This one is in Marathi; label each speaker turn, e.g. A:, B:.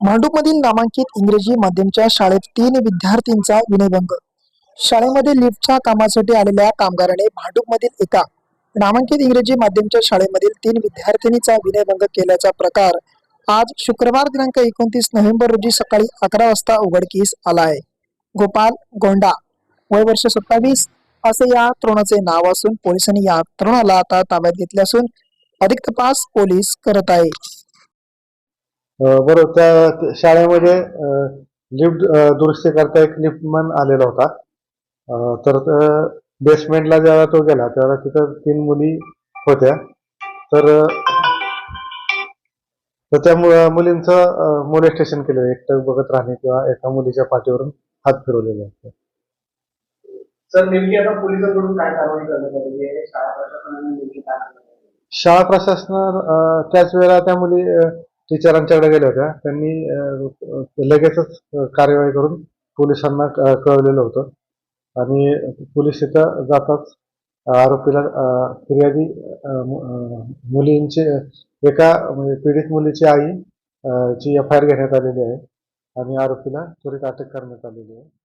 A: भांडूपमधील नामांकित इंग्रजी माध्यमच्या शाळेत तीन विद्यार्थींचा विनयभंग. शाळेमध्ये लिफ्टच्या कामासाठी आलेल्या कामगाराने भांडूपमधील एका नामांकित इंग्रजी माध्यमच्या शाळेमधील तीन विद्यार्थिनीचा विनयभंग केल्याचा प्रकार आज शुक्रवार दिनांक एकोणतीस नोव्हेंबर रोजी सकाळी अकरा वाजता उघडकीस आला आहे. गोपाल गोंडा वय वर्ष सत्तावीस असे या तरुणाचे नाव असून पोलिसांनी या तरुणाला आता ताब्यात घेतले असून अधिक तपास पोलीस करत आहे.
B: बरोबर त्या शाळेमध्ये लिफ्ट दुरुस्ती करता एक लिफ्टमन आलेला होता. तर बेसमेंटला जेव्हा तो गेला तेव्हा तिथं तीन मुली होत्या. तर तर त्या मुलींचं मोलेस्टेशन केलं. एकटं बघत राहणे किंवा एका मुलीच्या पाठीवरून हात फिरवलेले होते.
C: सर नेमकी आता पोलिसांकडून काय कारवाई करण्यात आलेली आहे शाळा प्रशासनाने नेमकी काय करण्यात आलेली आहे?
B: शाळा प्रशासन अं, त्याच वेळेला त्या मुली टीचरांच्याकडे गेल्या होत्या. त्यांनी लगेचच कार्यवाही करून पोलिसांना क- कळवलेलं होतं. आणि पोलीस तिथं जाताच आरोपीला फिर्यादी मुलींची एका म्हणजे पीडित मुलीची आई ची एफ आय आर घेण्यात आलेली आहे. आणि आरोपीला त्वरित अटक करण्यात आलेली आहे.